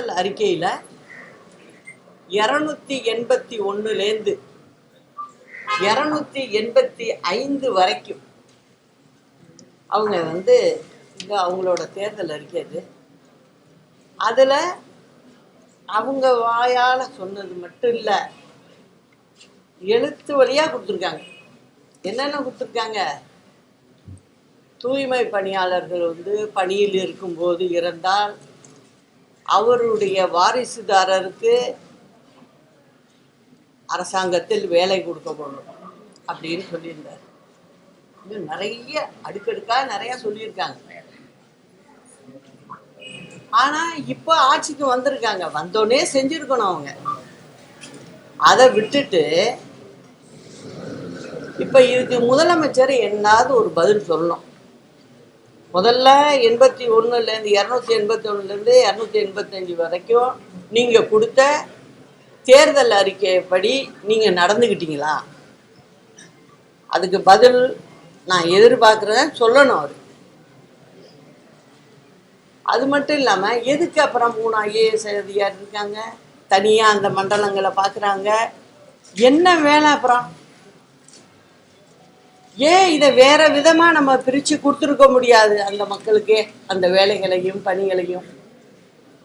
தேர்தல் அறிக்கையில் இரநூத்தி எண்பத்தி ஒன்றுலேருந்து இரநூத்தி எண்பத்தி ஐந்து வரைக்கும். அவங்க வந்து இது அவங்களோட தேர்தல் அறிக்கை அது. அதில் அவங்க வாயால் சொன்னது மட்டும் இல்லை எழுத்து வழியாக கொடுத்துருக்காங்க. என்னென்ன கொடுத்துருக்காங்க? தூய்மை பணியாளர்கள் வந்து பணியில் இருக்கும்போது இறந்தால் அவருடைய வாரிசுதாரருக்கு அரசாங்கத்தில் வேலை கொடுக்கப்படும் அப்படின்னு சொல்லியிருந்தார். இன்னும் நிறைய அடுக்கடுக்காக நிறைய சொல்லியிருக்காங்க. ஆனா இப்போ ஆட்சிக்கு வந்திருக்காங்க. வந்தோடனே செஞ்சிருக்கணும் அவங்க. அதை விட்டுட்டு இப்ப இதுக்கு முதலமைச்சர் என்னாவது ஒரு பதில் சொல்லணும். முதல்ல எண்பத்தி ஒன்றுலேருந்து இரநூத்தி எண்பத்தி ஒன்றுலேருந்து இரநூத்தி எண்பத்தஞ்சு வரைக்கும் நீங்கள் கொடுத்த தேர்தல் அறிக்கைப்படி நீங்கள் நடந்துக்கிட்டீங்களா அதுக்கு பதில் நான் எதிர்பார்க்குறேன் சொல்லணும் அவர். அது மட்டும் இல்லாமல் எதுக்கு அப்புறம் மூணு ஐஏஎஸ் அதிகாரி இருக்காங்க? தனியாக அந்த மண்டலங்களை பார்க்குறாங்க என்ன வேலை அப்புறம்? ஏன் இதை வேற விதமாக நம்ம பிரித்து கொடுத்துருக்க முடியாது அந்த மக்களுக்கே? அந்த வேலைகளையும் பணிகளையும்.